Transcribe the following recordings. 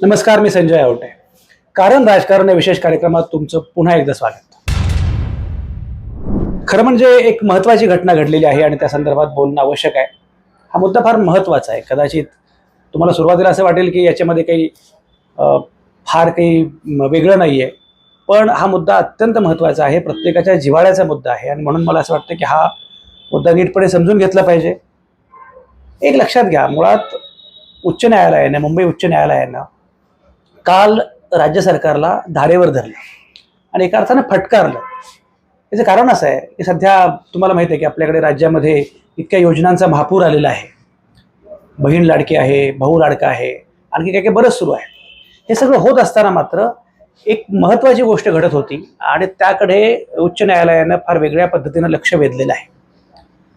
नमस्कार मी संजय आवटे. कारण राजकारण या विशेष कार्यक्रमात तुमचं पुन्हा एकदा स्वागत. खरं म्हणजे एक महत्त्वाची घटना घडलेली आहे आणि त्या संदर्भात बोलणं आवश्यक आहे. हा मुद्दा फार महत्त्वाचा आहे. कदाचित तुम्हाला सुरुवातीला असं वाटेल की याच्यामध्ये काही फार काही वेगळं नाही आहे पण हा मुद्दा अत्यंत महत्त्वाचा आहे. प्रत्येकाच्या जिव्हाळ्याचा मुद्दा आहे. आणि म्हणून मला असं वाटतं की हा मुद्दा नीटपणे समजून घेतला पाहिजे. एक लक्षात घ्या. मुळात उच्च न्यायालयानं मुंबई उच्च न्यायालयानं काल राज्य सरकारला धारेवर धरलं आणि एका अर्थानं फटकारलं. याचं कारण असं आहे की सध्या तुम्हाला माहिती आहे की आपल्याकडे राज्यामध्ये इतक्या योजनांचा महापूर आलेला आहे. बहीण लाडकी आहे भाऊ लाडका आहे आणखी काय काय बरंच सुरू आहे. हे सगळं होत असताना मात्र एक महत्त्वाची गोष्ट घडत होती आणि त्याकडे उच्च न्यायालयानं फार वेगळ्या पद्धतीनं लक्ष वेधलेलं आहे.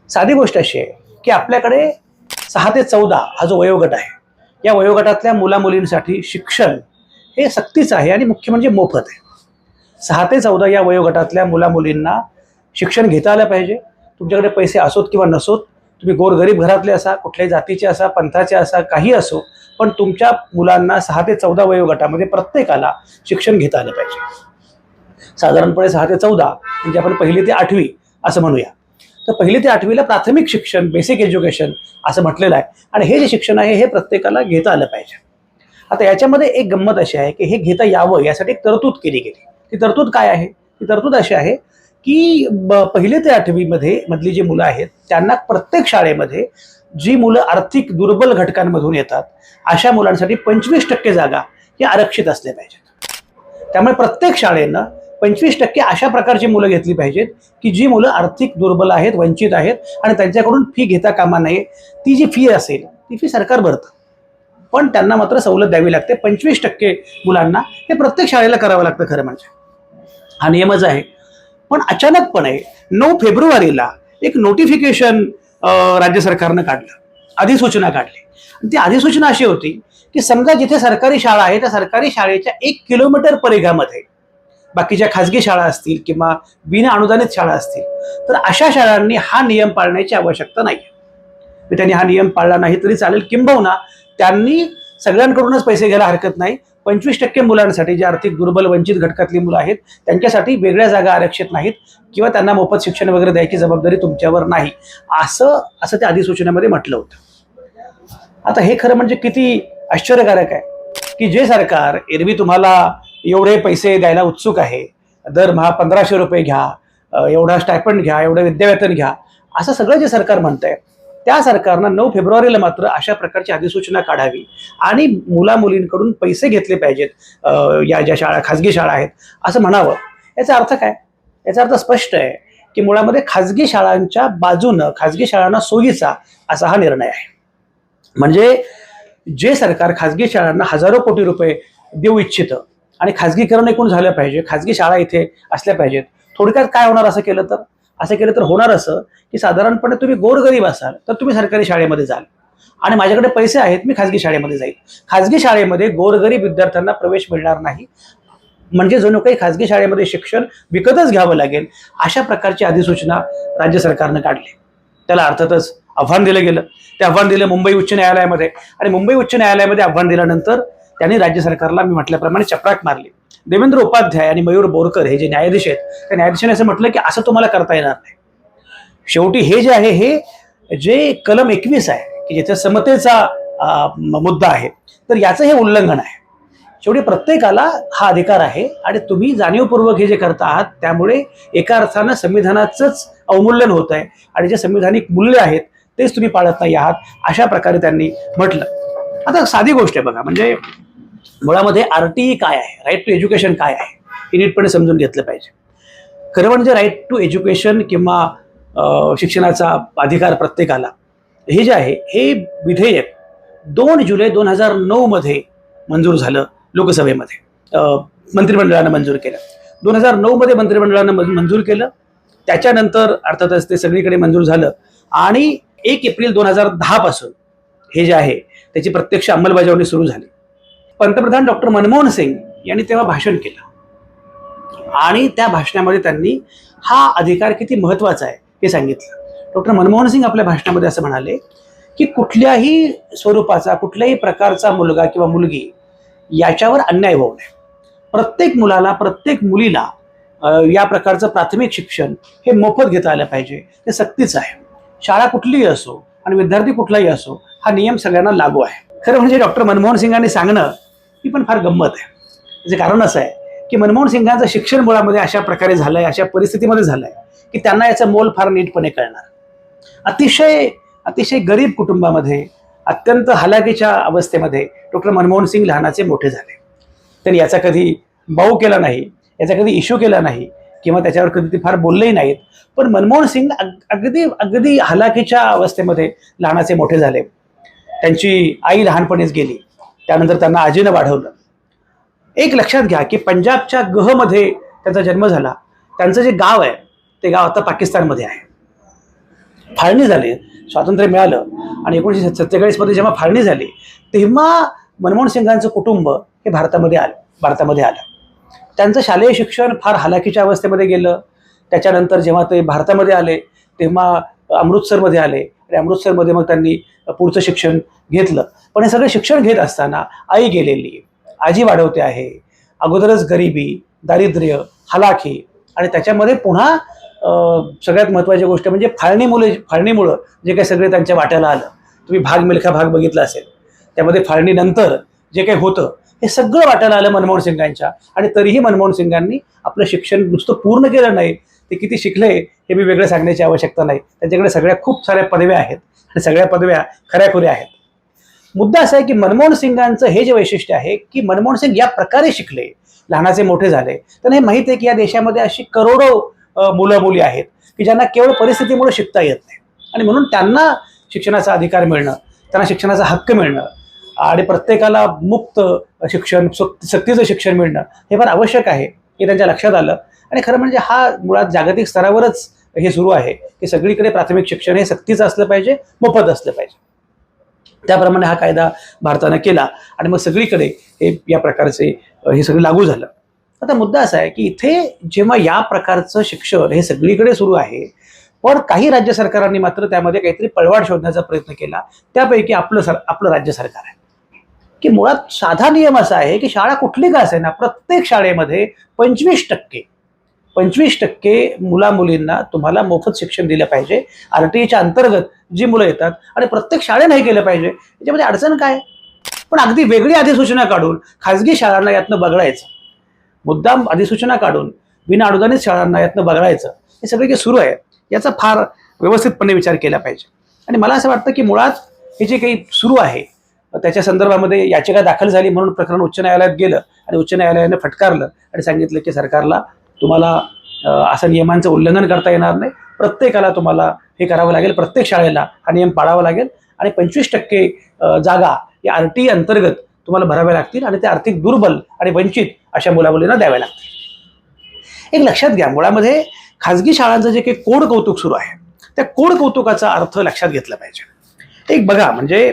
साधी गोष्ट अशी आहे की आपल्याकडे सहा ते चौदा हा जो वयोगट आहे या वयोगटातल्या मुलामुलींसाठी शिक्षण हे सक्तीचं आहे आणि मुख्य म्हणजे मोफत आहे. सहा ते चौदा या वयोगटातल्या मुलामुलींना शिक्षण घेता आलं पाहिजे. तुमच्याकडे पैसे असोत किंवा नसोत तुम्ही गोरगरीब घरातले असा कुठल्याही जातीचे असा पंथाचे असा काही असो पण तुमच्या मुलांना सहा ते चौदा वयोगटामध्ये प्रत्येकाला शिक्षण घेता आलं पाहिजे. साधारणपणे सहा ते चौदा म्हणजे आपण पहिली ते आठवी असं म्हणूया. तर पहिली ते आठवीला प्राथमिक शिक्षण बेसिक एज्युकेशन असं म्हटलेलं आहे. आणि हे जे शिक्षण आहे हे प्रत्येकाला घेता आलं पाहिजे. आता याच्यामध्ये एक गंमत अशी आहे की हे घेता यावं यासाठी एक तरतूद केली गेली. ती तरतूद काय आहे? ती तरतूद अशी आहे की पहिले पहिली ते आठवीमध्ये मधली जी मुलं आहेत त्यांना प्रत्येक शाळेमध्ये जी मुलं आर्थिक दुर्बल घटकांमधून येतात अशा मुलांसाठी पंचवीस टक्के जागा ही आरक्षित असल्या पाहिजेत. त्यामुळे प्रत्येक शाळेनं पंचवीस टक्के अशा प्रकारची मुलं घेतली पाहिजेत की जी मुलं आर्थिक दुर्बल आहेत वंचित आहेत आणि त्यांच्याकडून फी घेता कामा नये. ती जी फी असेल ती फी सरकार भरतं. पण त्यांना मात्र सवलत द्यावी लागते. पंचवीस टक्के मुलांना हे प्रत्येक शाळेला करावं लागतं खरं म्हणजे. हा नियमच आहे. पण अचानकपणे नऊ फेब्रुवारीला एक नोटिफिकेशन राज्य सरकारनं काढलं. अधिसूचना काढली. ती अधिसूचना अशी होती की समजा जिथे सरकारी शाळा आहे त्या सरकारी शाळेच्या एक किलोमीटर परिघामध्ये बाकीच्या खाजगी शाळा असतील किंवा बिना अनुदानित शाळा असतील तर अशा शाळांनी हा नियम पाळण्याची आवश्यकता नाही त्यांनी हा नियम पाळला नाही तरी चालेल. किंबहुना त्यांनी सगळ्यांकडूनच पैसे घ्यायला हरकत नाही. पंचवीस टक्के मुलांसाठी जे आर्थिक दुर्बल वंचित घटकातली मुलं आहेत त्यांच्यासाठी वेगळ्या जागा आरक्षित नाहीत किंवा त्यांना मोफत शिक्षण वगैरे द्यायची जबाबदारी तुमच्यावर नाही. असं असं त्या अधिसूचनेमध्ये म्हटलं होतं. आता हे खरं म्हणजे किती आश्चर्यकारक आहे की जे सरकार एरवी तुम्हाला एवढे पैसे द्यायला उत्सुक आहे दरमहा पंधराशे रुपये घ्या एवढा स्टायपंड घ्या एवढं विद्यावेतन घ्या असं सगळं जे सरकार म्हणतंय त्या सरकारनं नऊ फेब्रुवारीला मात्र अशा प्रकारची अधिसूचना काढावी आणि मुला मुलींकडून पैसे घेतले पाहिजेत या ज्या शाळा खाजगी शाळा आहेत असं म्हणावं. याचा अर्थ काय? याचा अर्थ स्पष्ट आहे की मुळामध्ये खाजगी शाळांच्या बाजूनं खाजगी शाळांना सोयीचा असा हा निर्णय आहे. म्हणजे जे सरकार खाजगी शाळांना हजारो कोटी रुपये देऊ इच्छितं आणि खाजगीकरण एकूण झालं पाहिजे खाजगी शाळा इथे असल्या पाहिजेत थोडक्यात काय होणार असं केलं तर? असं केलं तर होणार असं की साधारणपणे तुम्ही गोरगरीब असाल तर तुम्ही सरकारी शाळेमध्ये जाल. आणि माझ्याकडे पैसे आहेत मी खाजगी शाळेमध्ये जाईल. खाजगी शाळेमध्ये गोरगरीब विद्यार्थ्यांना प्रवेश मिळणार नाही. म्हणजे जणू काही खाजगी शाळेमध्ये शिक्षण विकतच घ्यावं लागेल अशा प्रकारची अधिसूचना राज्य सरकारनं काढली. त्याला अर्थातच आव्हान दिलं गेलं. ते आव्हान दिलं मुंबई उच्च न्यायालयामध्ये. आणि मुंबई उच्च न्यायालयामध्ये आव्हान दिल्यानंतर त्यांनी राज्य सरकारला मी म्हटल्याप्रमाणे चपराक मारली. देवेंद्र उपाध्याय आणि मयूर बोरकर हे जे न्यायाधीश आहेत त्या न्यायाधीशाने असं म्हटलं की असं तुम्हाला करता येणार नाही. शेवटी हे जे आहे हे जे कलम एकवीस आहे की ज्याच्या समतेचा मुद्दा आहे तर याचं हे उल्लंघन आहे. शेवटी प्रत्येकाला हा अधिकार आहे आणि तुम्ही जाणीवपूर्वक हे जे करता आहात त्यामुळे एका अर्थानं संविधानाचंच अवमूल्यन होत आहे आणि जे संविधानिक मूल्य आहेत तेच तुम्ही पाळत नाही आहात अशा प्रकारे त्यांनी म्हटलं. आता साधी गोष्ट आहे बघा म्हणजे मुळामध्ये आर टी ई काय आहे? राईट टू एज्युकेशन काय आहे? हे नीटपणे समजून घेतलं पाहिजे. खरं म्हणजे राईट टू एज्युकेशन किंवा शिक्षणाचा अधिकार प्रत्येकाला हे जे आहे हे विधेयक दोन जुलै दोन हजार नऊमध्ये मंजूर झालं लोकसभेमध्ये. मंत्रिमंडळानं मंजूर केलं. दोन हजार नऊमध्ये मंत्रिमंडळानं मं- मंजूर केलं. त्याच्यानंतर अर्थातच ते सगळीकडे मंजूर झालं. आणि एक एप्रिल दोन हजार दहापासून हे जे आहे त्याची प्रत्यक्ष अंमलबजावणी सुरू झाली. पंतप्रधान डॉक्टर मनमोहन सिंग यांनी तेव्हा भाषण केलं. आणि त्या भाषणामध्ये त्यांनी हा अधिकार किती महत्त्वाचा आहे हे सांगितलं. डॉक्टर मनमोहन सिंग आपल्या भाषणामध्ये असं म्हणाले की कुठल्याही स्वरूपाचा कुठल्याही प्रकारचा मुलगा किंवा मुलगी याच्यावर अन्याय होऊ नये. प्रत्येक मुलाला प्रत्येक मुलीला या प्रकारचं प्राथमिक शिक्षण हे मोफत घेता आलं पाहिजे. हे सक्तीचं आहे. शाळा कुठलीही असो आणि विद्यार्थी कुठलाही असो हा नियम सगळ्यांना लागू आहे. खरं म्हणजे डॉक्टर मनमोहन सिंगांनी सांगणं ही पण फार गंमत आहे. त्याचे कारण असं आहे की मनमोहन सिंगांचं शिक्षण मुळामध्ये अशा प्रकारे झालंय अशा परिस्थितीमध्ये झालंय की त्यांना याचं मोल फार नीटपणे कळणार. अतिशय अतिशय गरीब कुटुंबामध्ये अत्यंत हलाखीच्या अवस्थेमध्ये डॉक्टर मनमोहन सिंग लहानाचे मोठे झाले. त्यांनी याचा कधी बाऊ केला नाही याचा कधी इश्यू केला नाही किंवा त्याच्यावर कधी ते फार बोललेही नाहीत पण मनमोहन सिंग अगदी अगदी हलाखीच्या अवस्थेमध्ये लहानाचे मोठे झाले. त्यांची आई लहानपणीच गेली. त्यानंतर त्यांना आजीनं वाढवलं. एक लक्षात घ्या की पंजाबच्या गहमध्ये त्यांचा जन्म झाला. त्यांचं जे गाव आहे ते गाव आता पाकिस्तानमध्ये आहे. फाळणी झाली स्वातंत्र्य मिळालं आणि एकोणीसशे सत्तेचाळीसमध्ये जेव्हा फाळणी झाली तेव्हा मनमोहन सिंगांचं कुटुंब हे भारतामध्ये आलं भारतामध्ये आलं. त्यांचं शालेय शिक्षण फार हालाकीच्या अवस्थेमध्ये गेलं. त्याच्यानंतर जेव्हा ते भारतामध्ये आले तेव्हा अमृतसरमध्ये आले. आणि अमृतसरमध्ये मग त्यांनी पुढचं शिक्षण घेतलं. पण हे सगळं शिक्षण घेत असताना आई गेलेली. आजी वाढवते आहे. अगोदरच गरिबी दारिद्र्य हलाखी आणि त्याच्यामध्ये पुन्हा सगळ्यात महत्त्वाची गोष्ट म्हणजे फाळणीमुळे फाळणीमुळं जे काही सगळे त्यांच्या वाट्याला आलं. तुम्ही भाग मिल्खा भाग बघितला असेल. त्यामध्ये फाळणीनंतर जे काही होतं हे सगळं वाटायला आलं मनमोहन सिंगांच्या. आणि तरीही मनमोहन सिंगांनी आपलं शिक्षण नुसतं पूर्ण केलं नाही. ते किती शिकले हे मी वेगळं सांगण्याची आवश्यकता नाही. त्यांच्याकडे सगळ्या खूप साऱ्या पदव्या आहेत आणि सगळ्या पदव्या खऱ्याखुऱ्या आहेत. मुद्दा असा आहे की मनमोहन सिंगांचं हे जे वैशिष्ट्य आहे की मनमोहन सिंग या प्रकारे शिकले लहानाचे मोठे झाले त्यांना हे माहिती आहे की या देशामध्ये अशी करोडो मुलं मुली आहेत की ज्यांना केवळ परिस्थितीमुळे शिकता येत नाही. आणि म्हणून त्यांना शिक्षणाचा अधिकार मिळणं त्यांना शिक्षणाचा हक्क मिळणं आणि प्रत्येकाला मुक्त शिक्षण सक्तीचं शिक्षण मिळणं हे फार आवश्यक आहे हे त्यांच्या लक्षात आलं. आणि खरं म्हणजे हा मुळात जागतिक स्तरावरच हे सुरू आहे की सगळीकडे प्राथमिक शिक्षण हे सक्तीचं असलं पाहिजे मोफत असलं पाहिजे. त्याप्रमाणे हा कायदा भारतानं केला आणि मग सगळीकडे हे या प्रकारचे हे सगळं लागू झालं. आता मुद्दा असा आहे की इथे जेव्हा या प्रकारचं शिक्षण हे सगळीकडे सुरू आहे पण काही राज्य सरकारांनी मात्र त्यामध्ये काहीतरी पळवाट शोधण्याचा प्रयत्न केला. त्यापैकी आपलं सर आपलं राज्य सरकार आहे. की मुळात साधा नियम असा आहे की शाळा कुठली का असेना प्रत्येक शाळेमध्ये पंचवीस टक्के पंचवीस टक्के मुला मुलींना तुम्हाला मोफत शिक्षण दिलं पाहिजे. आर टी एच्या अंतर्गत जी मुलं येतात आणि प्रत्येक शाळे नाही केलं पाहिजे याच्यामध्ये अडचण काय? पण अगदी वेगळी अधिसूचना काढून खाजगी शाळांना यातनं बघायचं. मुद्दाम अधिसूचना काढून विना अनुदानित शाळांना यातनं बघायचं हे सगळे जे सुरू आहे. याचा फार व्यवस्थितपणे विचार केला पाहिजे. आणि मला असं वाटतं की मुळात हे जे काही सुरू आहे त्याच्या संदर्भामध्ये याचिका दाखल झाली म्हणून प्रकरण उच्च न्यायालयात गेलं आणि उच्च न्यायालयाने फटकारलं आणि सांगितलं की सरकारला तुम्हाला असं नियमांचं उल्लंघन करता येणार नाही. प्रत्येकाला तुम्हाला हे करावं लागेल प्रत्येक शाळेला हा नियम पाळावा लागेल आणि पंचवीस टक्के जागा या आर टी अंतर्गत तुम्हाला भराव्या लागतील आणि ते आर्थिक दुर्बल आणि वंचित अशा मुलामुलींना द्याव्या लागतील. एक लक्षात घ्या मुळामध्ये खाजगी शाळांचं जे काही कोड कौतुक सुरू आहे त्या कोड कौतुकाचा अर्थ लक्षात घेतला पाहिजे. एक बघा म्हणजे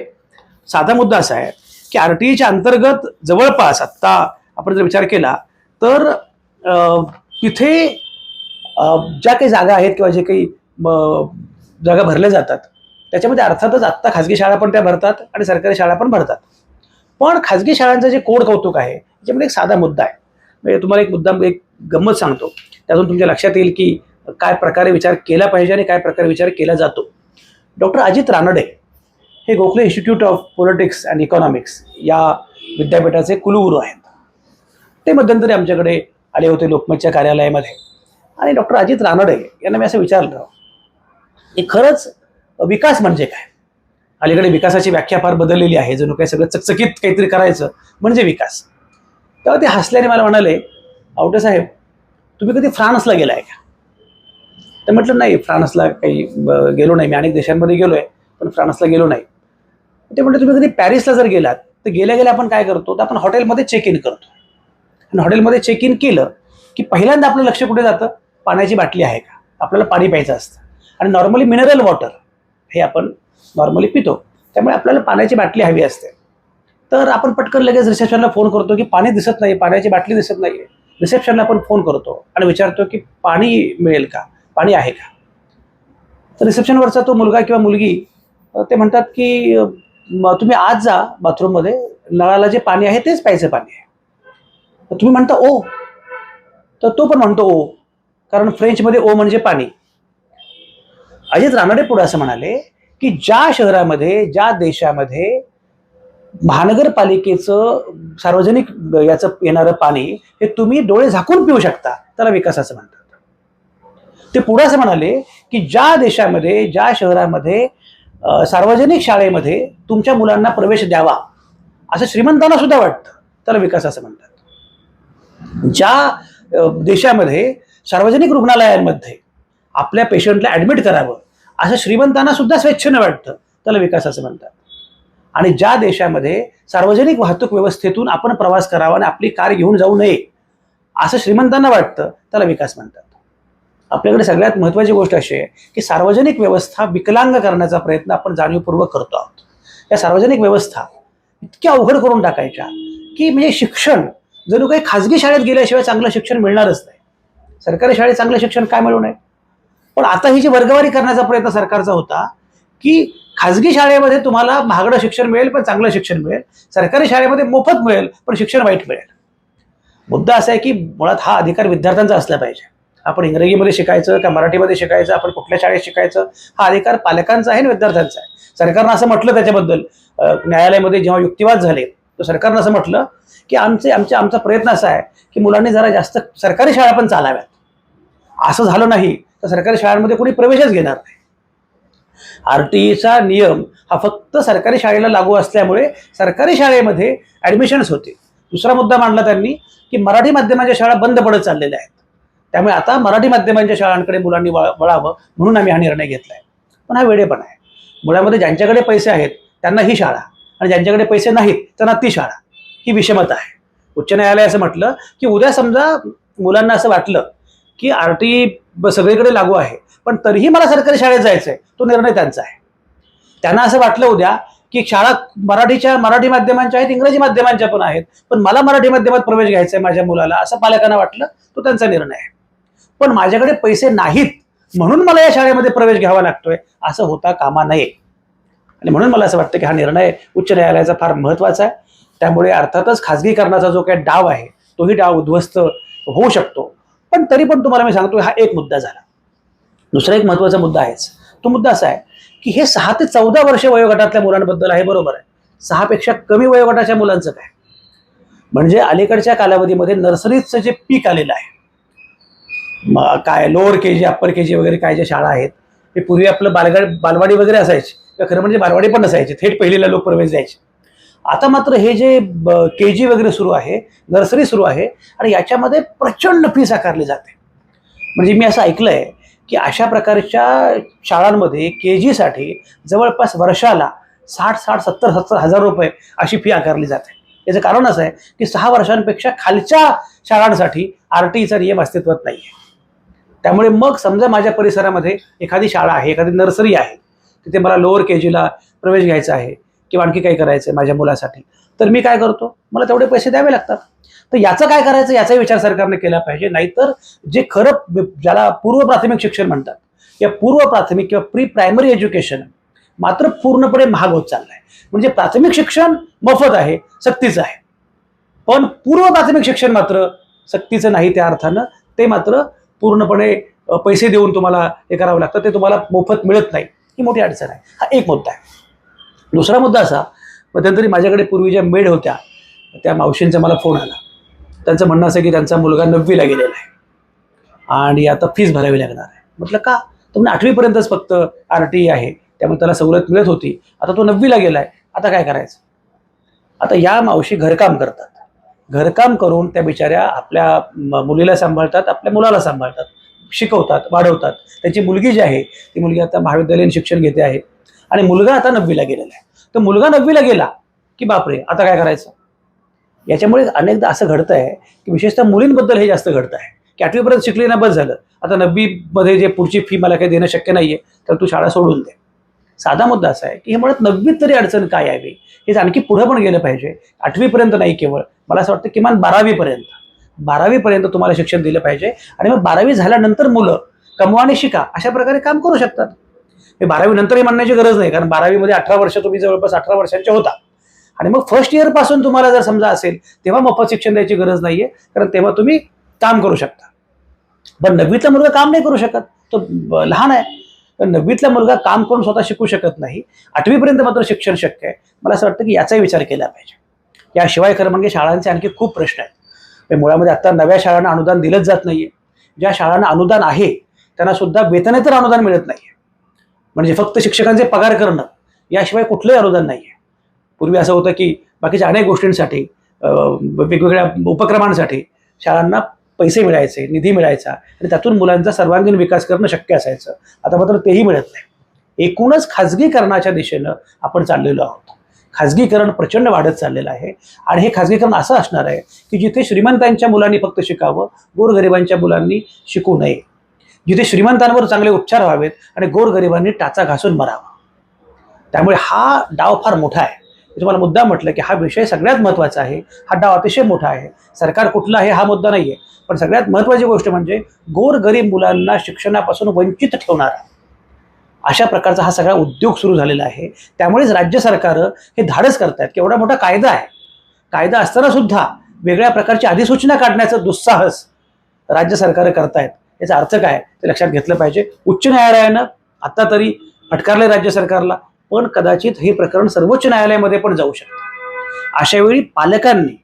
साधा मुद्दा असा आहे की आर टी ईच्या अंतर्गत जवळपास आत्ता आपण जर विचार केला तर अं, तिथे ज्या काही जागा आहेत किंवा जे काही जागा भरल्या जातात त्याच्यामध्ये अर्थातच आत्ता खाजगी शाळा पण त्या भरतात आणि सरकारी शाळा पण भरतात. पण खाजगी शाळांचं जे कोड कौतुक आहे त्याच्यामध्ये एक साधा मुद्दा आहे. म्हणजे तुम्हाला एक मुद्दा एक गंमत सांगतो. त्यातून तुमच्या लक्षात येईल की काय प्रकारे विचार केला पाहिजे आणि काय प्रकारे विचार केला जातो. डॉक्टर अजित रानडे हे Gokhale institute of politics and economics या विद्यापीठाचे कुलगुरू आहेत. ते मध्यंतरी आमच्याकडे आले होते लोकमतच्या कार्यालयामध्ये. आणि डॉक्टर अजित रानडे यांना मी असं विचारलं की खरंच विकास म्हणजे काय? अलीकडे विकासाची व्याख्या फार बदललेली आहे जणू काही सगळं चकचकीत काहीतरी करायचं म्हणजे विकास. तेव्हा ते हसल्याने मला म्हणाले आवटे साहेब तुम्ही कधी फ्रान्सला गेलाय का? तर म्हटलं नाही फ्रान्सला काही गेलो नाही. मी अनेक देशांमध्ये गेलो आहे पण फ्रान्सला गेलो नाही. ते म्हटलं तुम्ही कधी पॅरिसला जर गेलात तर गेल्या गेल्या आपण काय करतो? तर आपण हॉटेलमध्ये चेक इन करतो. आणि हॉटेलमध्ये चेक इन केलं की पहिल्यांदा आपलं लक्ष कुठे जातं? पाण्याची बाटली आहे का? आपल्याला पाणी प्यायचं असतं. आणि नॉर्मली मिनरल वॉटर हे आपण नॉर्मली पितो. त्यामुळे आपल्याला पाण्याची बाटली हवी असते. तर आपण पटकन लगेच रिसेप्शनला फोन करतो की पाणी दिसत नाही पाण्याची बाटली दिसत नाही रिसेप्शनला आपण फोन करतो आणि विचारतो की पाणी मिळेल का? पाणी आहे का? तर रिसेप्शनवरचा तो मुलगा किंवा मुलगी ते म्हणतात की तुम्ही आज जा बाथरूममध्ये नळाला जे पाणी आहे तेच प्यायचं पाणी आहे. तुम्ही म्हणता ओ. तर तो पण म्हणतो ओ. कारण फ्रेंचमध्ये ओ म्हणजे पाणी. अजित रानडे पुढे असं म्हणाले की ज्या शहरामध्ये ज्या देशामध्ये महानगरपालिकेचं सार्वजनिक याचं येणारं पाणी हे तुम्ही डोळे झाकून पिऊ शकता त्याला विकास असं म्हणतात. ते पुढे असं म्हणाले की ज्या देशामध्ये ज्या शहरामध्ये सार्वजनिक शाळेमध्ये तुमच्या मुलांना प्रवेश द्यावा असं श्रीमंतांना सुद्धा वाटतं त्याला विकास असं म्हणतात. ज्या देशामध्ये सार्वजनिक रुग्णालयांमध्ये आपल्या पेशंटला ॲडमिट करावं असं श्रीमंतांना सुद्धा स्वेच्छेनं वाटतं त्याला विकास असं म्हणतात. आणि ज्या देशामध्ये सार्वजनिक वाहतूक व्यवस्थेतून आपण प्रवास करावा आणि आपली कार घेऊन जाऊ नये असं श्रीमंतांना वाटतं त्याला विकास म्हणतात. आपल्याकडे सगळ्यात महत्त्वाची गोष्ट अशी आहे की सार्वजनिक व्यवस्था विकलांग करण्याचा प्रयत्न आपण जाणीवपूर्वक करतो आहोत. या सार्वजनिक व्यवस्था इतक्या अवघड करून टाकायच्या की म्हणजे शिक्षण जणू काही खाजगी शाळेत गेल्याशिवाय चांगलं शिक्षण मिळणारच नाही. सरकारी शाळेत चांगलं शिक्षण काय मिळू नये? पण आता ही जी वर्गवारी करण्याचा प्रयत्न सरकारचा होता की खाजगी शाळेमध्ये तुम्हाला महागडं शिक्षण मिळेल पण चांगलं शिक्षण मिळेल. सरकारी शाळेमध्ये मोफत मिळेल पण शिक्षण वाईट मिळेल. मुद्दा असा आहे की मुळात हा अधिकार विद्यार्थ्यांचा असला पाहिजे. आपण इंग्रजीमध्ये शिकायचं का मराठीमध्ये शिकायचं आपण कुठल्या शाळेत शिकायचं हा अधिकार पालकांचा आहे आणि विद्यार्थ्यांचा आहे. सरकारनं असं म्हटलं त्याच्याबद्दल न्यायालयामध्ये जेव्हा युक्तिवाद झाले तर सरकारनं असं म्हटलं की आमचे आमचे आमचा प्रयत्न असा आहे की मुलांनी जरा जास्त सरकारी शाळा पण चालाव्यात. असं झालं नाही तर सरकारी शाळांमध्ये कोणी प्रवेशच घेणार नाही. आर टी ईचा नियम हा फक्त सरकारी शाळेला लागू असल्यामुळे सरकारी शाळेमध्ये ॲडमिशन्स होते. दुसरा मुद्दा मांडला त्यांनी की मराठी माध्यमाच्या शाळा बंद पडत चाललेल्या आहेत. त्यामुळे आता मराठी माध्यमांच्या शाळांकडे मुलांनी वळावं म्हणून आम्ही हा निर्णय घेतला आहे पण हा वेळेपण आहे. मुळामध्ये ज्यांच्याकडे पैसे आहेत त्यांना ही शाळा. आणि ज्यांच्याकडे पैसे नाहीत त्यांना ती शाळा. ही विषमता आहे. उच्च न्यायालय असं म्हटलं की उद्या समजा मुलांना असं वाटलं की आर टी सगळीकडे लागू आहे पण तरीही मला सरकारी शाळेत जायचं आहे तो निर्णय त्यांचा आहे. त्यांना असं वाटलं उद्या की शाळा मराठीच्या मराठी माध्यमांच्या आहेत इंग्रजी माध्यमांच्या पण आहेत पण मला मराठी माध्यमात प्रवेश घ्यायचा आहे माझ्या मुलाला असं पालकांना वाटलं तो त्यांचा निर्णय आहे. पण माझ्याकडे पैसे नाहीत म्हणून मला या शाळेमध्ये प्रवेश घ्यावा लागतोय असं होता कामा नये. आणि म्हणून मला असं वाटतं की हा निर्णय उच्च न्यायालयाचा फार महत्त्वाचा आहे. त्यामुळे अर्थातच खाजगीकरणाचा जो काही डाव आहे तोही डाव उद्ध्वस्त होऊ शकतो. पण तरी पण तुम्हाला मी सांगतो हा एक मुद्दा झाला. दुसरा एक महत्त्वाचा मुद्दा आहेच. तो मुद्दा असा आहे की हे सहा ते चौदा वर्ष वयोगटातल्या मुलांबद्दल आहे बरोबर आहे. सहापेक्षा कमी वयोगटाच्या मुलांचं काय? म्हणजे अलीकडच्या कालावधीमध्ये नर्सरीचं जे पीक आलेलं आहे काय लोअर के जी अप्पर के जी वगैरे काय ज्या शाळा आहेत हे पूर्वी आपलं बालगा बालवाडी वगैरे असायची. खरं म्हणजे बालवाडी पण नसायची थेट पहिलीला लोक प्रवेश द्यायचे. आता मात्र हे जे के जी वगैरे सुरू आहे नर्सरी सुरू आहे आणि याच्यामध्ये प्रचंड फीस आकारली जाते. म्हणजे मी असं ऐकलं आहे की अशा प्रकारच्या शाळांमध्ये के जीसाठी जवळपास वर्षाला साठ साठ सत्तर सत्तर हजार रुपये अशी फी आकारली जाते. याचं कारण असं आहे की सहा वर्षांपेक्षा खालच्या शाळांसाठी आर टी ईचा नियम अस्तित्वात नाही आहे त्यामुळे मग समजा माझ्या परिसरामध्ये एखादी शाळा आहे एखादी नर्सरी आहे तिथे मला लोअर के जीला प्रवेश घ्यायचा आहे किंवा आणखी काही करायचं माझ्या मुलासाठी. तर मी काय करतो? मला तेवढे पैसे द्यावे लागतात. तर याचं काय करायचं? याचाही विचार सरकारने केला पाहिजे. नाहीतर जे खरं ज्याला पूर्व प्राथमिक शिक्षण म्हणतात या पूर्व प्राथमिक किंवा प्री प्रायमरी एज्युकेशन मात्र पूर्णपणे महाग होत चाललं आहे म्हणजे प्राथमिक शिक्षण मोफत आहे सक्तीचं आहे. पण पूर्व प्राथमिक शिक्षण मात्र सक्तीचं नाही त्या अर्थानं. ते मात्र पूर्णपणे पैसे देऊन तुम्हाला हे करावं लागतं. ते तुम्हाला मोफत मिळत नाही. ही मोठी अडचण आहे. हा एक मुद्दा आहे. दुसरा मुद्दा असा मध्यंतरी माझ्याकडे पूर्वी ज्या मेड होत्या त्या मावशींचा मला फोन आला. त्यांचं म्हणणं असं की त्यांचा मुलगा नववीला गेलेला आहे. आणि आता फीज भरावी लागणार आहे. म्हटलं का? तर म्हणजे आठवीपर्यंतच फक्त आर टी आहे. त्यामुळे त्याला सवलत मिळत होती. आता तो नववीला गेला आहे आता काय करायचं? आता या मावशी घरकाम करतात. घरकाम करून त्या बिचाऱ्या आपल्या मुलीला सांभाळतात आपल्या मुलाला सांभाळतात शिकवतात वाढवतात. त्यांची मुलगी जी आहे ती मुलगी आता महाविद्यालयीन शिक्षण घेते आहे. आणि मुलगा आता नववीला गेलेला आहे. तर मुलगा नववीला गेला की बापरे आता काय करायचं? याच्यामुळे अनेकदा असं घडतं आहे की विशेषतः मुलींबद्दल हे जास्त घडतं आहे की आठवीपर्यंत शिकली ना बस झालं. आता नववीमध्ये जे पुढची फी मला काही देणं शक्य नाही आहे तर तू शाळा सोडून दे. साधा मुद्दा असा आहे की हे म्हणत नववीत तरी अडचण काय यावी? हे आणखी पुढं पण गेलं पाहिजे. आठवीपर्यंत नाही केवळ मला असं वाटतं किमान बारावीपर्यंत. बारावीपर्यंत तुम्हाला शिक्षण दिलं पाहिजे. आणि मग बारावी झाल्यानंतर मुलं कमवा आणि शिका अशा प्रकारे काम करू शकतात. मी बारावी नंतर हे म्हणण्याची गरज नाही कारण बारावीमध्ये अठरा वर्ष तुम्ही जवळपास अठरा वर्षांचे होता. आणि मग फर्स्ट इयरपासून तुम्हाला जर समजा असेल तेव्हा मोफत शिक्षण द्यायची गरज नाहीये कारण तेव्हा तुम्ही काम करू शकता. पण नववीतला मुलगा काम नाही करू शकत तो लहान आहे. तर नववीतला मुलगा काम करून स्वतः शिकू शकत नाही. आठवीपर्यंत मात्र शिक्षण शक्य आहे. मला असं वाटतं की याचाही विचार केला पाहिजे. याशिवाय खरं म्हणजे शाळांचे आणखी खूप प्रश्न आहेत. म्हणजे मुळामध्ये आता नव्या शाळांना अनुदान दिलंच जात नाहीये. ज्या शाळांना अनुदान आहे त्यांना सुद्धा वेतनेतर अनुदान मिळत नाहीये. म्हणजे फक्त शिक्षकांचे पगार करणं याशिवाय कुठलंही अनुदान नाही आहे पूर्वी असं होतं की बाकीच्या अनेक गोष्टींसाठी वेगवेगळ्या उपक्रमांसाठी शाळांना पैसे मिळायचे निधी मिळायचा आणि त्यातून मुलांचा सर्वांगीण विकास करणं शक्य असायचं. आता मात्र तेही मिळत नाही. एकूणच खाजगीकरणाच्या दिशेनं आपण चाललेलो आहोत. खाजगीकरण प्रचंड वाढत चाललेलं आहे आणि हे खाजगीकरण असं असणार आहे की जिथे श्रीमंतांच्या मुलांनी फक्त शिकावं गोरगरिबांच्या मुलांनी शिकू नये. जिथे श्रीमंतांवर चांगले उपचार व्हावेत आणि गोरगरिबांनी टाचा घासून मरावा. त्यामुळे हा डाव फार मोठा आहे. मी तुम्हाला मुद्दा म्हटलं की हा विषय सगळ्यात महत्त्वाचा आहे. हा डाव अतिशय मोठा आहे. सरकार कुठला आहे हा मुद्दा नाही आहे पण सगळ्यात महत्त्वाची गोष्ट म्हणजे गोरगरीब मुलांना शिक्षणापासून वंचित ठेवणारा. अशा प्रकारचा हा सगळा उद्योग सुरू झालेला आहे. त्यामुळेच राज्य सरकारं हे धाडस करतायत की एवढा मोठा कायदा आहे. कायदा असताना सुद्धा वेगळ्या प्रकारची अधिसूचना काढण्याचं दुस्साहस राज्य सरकारं करतायत. याचा अर्थ काय? ते लक्षात घेतलं पाहिजे. उच्च न्यायालयानं आता तरी फटकारले राज्य सरकारला पण कदाचित हे प्रकरण सर्वोच्च न्यायालयामध्ये पण जाऊ शकतं. अशा वेळी पालकांनी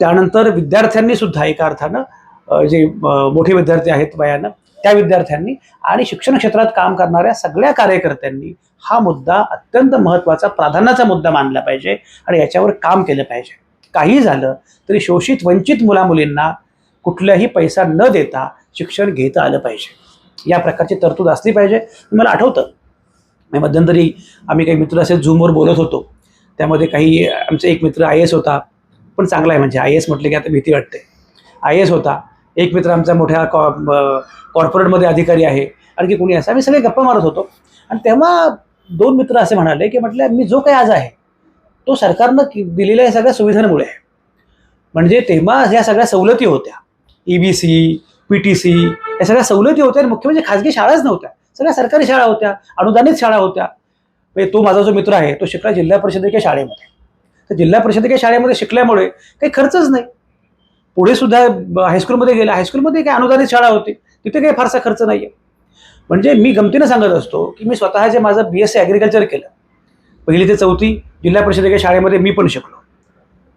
त्यानंतर विद्यार्थ्यांनी सुद्धा एका अर्थानं जे मोठे विद्यार्थी आहेत वयानं त्या विद्यार्थ्यांनी आणि शिक्षण क्षेत्रात काम करणाऱ्या सगळ्या कार्यकर्त्यांनी हा मुद्दा अत्यंत महत्त्वाचा प्राधान्याचा मुद्दा मानला पाहिजे आणि याच्यावर काम केलं पाहिजे. काही झालं तरी शोषित वंचित मुलामुलींना कुठलाही पैसा न देता शिक्षण घेता आलं पाहिजे. या प्रकारची तरतूद असली पाहिजे. मला आठवतं. मी मध्यंतरी आम्ही काही मित्र असे झूमवर बोलत होतो. त्यामध्ये काही आमचे एक मित्र आय एस होता. पण चांगला आहे म्हणजे आय एस म्हटलं की आता भीती वाटते. आय एस होता. एक मित्र आमचा मोठ्या कॉ कॉर्पोरेटमध्ये अधिकारी आहे. आणखी कोणी असं आम्ही सगळे गप्पा मारत होतो. आणि तेव्हा दोन मित्र असे म्हणाले की म्हटलं मी जो काही आज आहे तो सरकारनं दिलेल्या या सगळ्या सुविधांमुळे आहे. म्हणजे तेव्हा ह्या सगळ्या सवलती होत्या. E B C P T C या सगळ्या सवलती होत्या आणि मुख्य म्हणजे खाजगी शाळाच नव्हत्या. सगळ्या सरकारी शाळा होत्या अनुदानित शाळा होत्या. म्हणजे तो माझा जो मित्र आहे तो शिकला जिल्हा परिषदेच्या शाळेमध्ये. तर जिल्हा परिषदेच्या शाळेमध्ये शिकल्यामुळे काही खर्चच नाही. पुढे सुद्धा हायस्कूलमध्ये गेला हायस्कूलमध्ये काही अनुदानित शाळा होती. तिथे काही फारसा खर्च नाही आहे म्हणजे मी गमतीनं सांगत असतो की मी स्वतः जे माझं बी एस सी ॲग्रिकल्चर केलं. पहिली ते चौथी जिल्हा परिषदेच्या शाळेमध्ये मी पण शिकलो.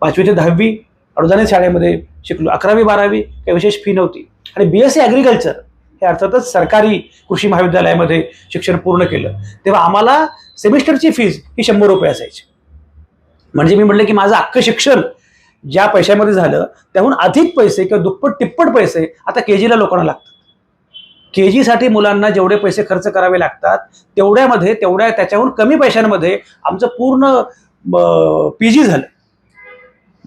पाचवी ते दहावी अनुदानित शाळेमध्ये शिकलो. अकरावी बारावी काही विशेष फी नव्हती. आणि बी एस सी ॲग्रिकल्चर हे अर्थातच सरकारी कृषी महाविद्यालयामध्ये शिक्षण पूर्ण केलं. तेव्हा आम्हाला सेमिस्टरची फीज ही शंभर रुपये असायची. म्हणजे मी म्हटलं की माझं अख्खं शिक्षण ज्या पैशामध्ये झालं त्याहून अधिक पैसे किंवा दुप्पट तिप्पट पैसे आता के जीला लोकांना लागतात. के जीसाठी मुलांना जेवढे पैसे खर्च करावे लागतात तेवढ्यामध्ये तेवढ्या त्याच्याहून कमी पैशांमध्ये आमचं पूर्ण पी जी झालं.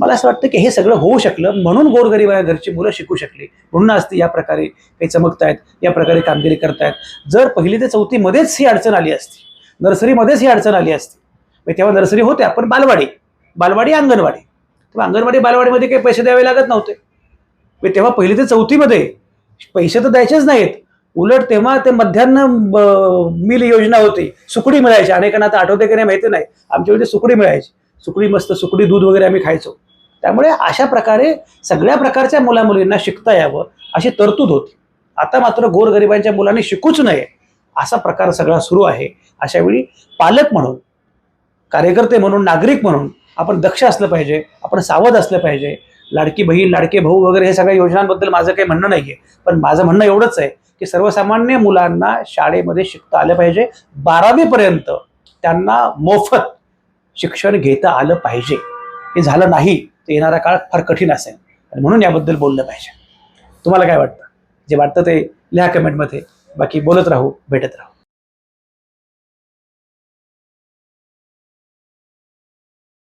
मला असं वाटतं की हे सगळं होऊ शकलं म्हणून गोरगरीब घरची मुलं शिकू शकली. म्हणून आज ती या प्रकारे काही चमकतायत या प्रकारे कामगिरी करतायत. जर पहिली ते चौथीमध्येच ही अडचण आली असती नर्सरीमध्येच ही अडचण आली असती म्हणजे तेव्हा नर्सरी होत्या पण बालवाडी बालवाडी अंगणवाडी. तेव्हा अंगणवाडी बालवाडीमध्ये काही पैसे द्यावे लागत नव्हते. मग तेव्हा पहिली ते चौथीमध्ये पैसे तर द्यायचेच नाहीत. उलट तेव्हा ते मध्यान्ह मिल योजना होती. सुकडी मिळायची. अनेकांना आता आठवते की नाही माहिती नाही. आमच्या वेळी सुकडी मिळायची. सुकडी मस्त सुकडी दूध वगैरे आम्ही खायचो. त्यामुळे अशा प्रकारे सगळ्या प्रकारच्या मुलामुलींना शिकता यावं अशी तरतूद होती. आता मात्र गोरगरिबांच्या मुलांनी शिकूच नये असा प्रकार सगळा सुरू आहे. अशा वेळी पालक म्हणून कार्यकर्ते म्हणून नागरिक म्हणून आपण दक्ष असलं पाहिजे आपण सावध असलं पाहिजे. लाडकी बहीण लाडके भाऊ वगैरे हे सगळ्या योजनांबद्दल माझं काही म्हणणं नाही आहे पण माझं म्हणणं एवढंच आहे की सर्वसामान्य मुलांना शाळेमध्ये शिकता आलं पाहिजे. बारावीपर्यंत त्यांना मोफत शिक्षण घेता आलं पाहिजे. हे झालं नाही. तर येणारा काळ फार कठीण असेल. आणि म्हणून याबद्दल बोललं पाहिजे. तुम्हाला काय वाटतं? जे वाटतं ते लिहा कमेंटमध्ये बाकी बोलत राहू भेटत राहू.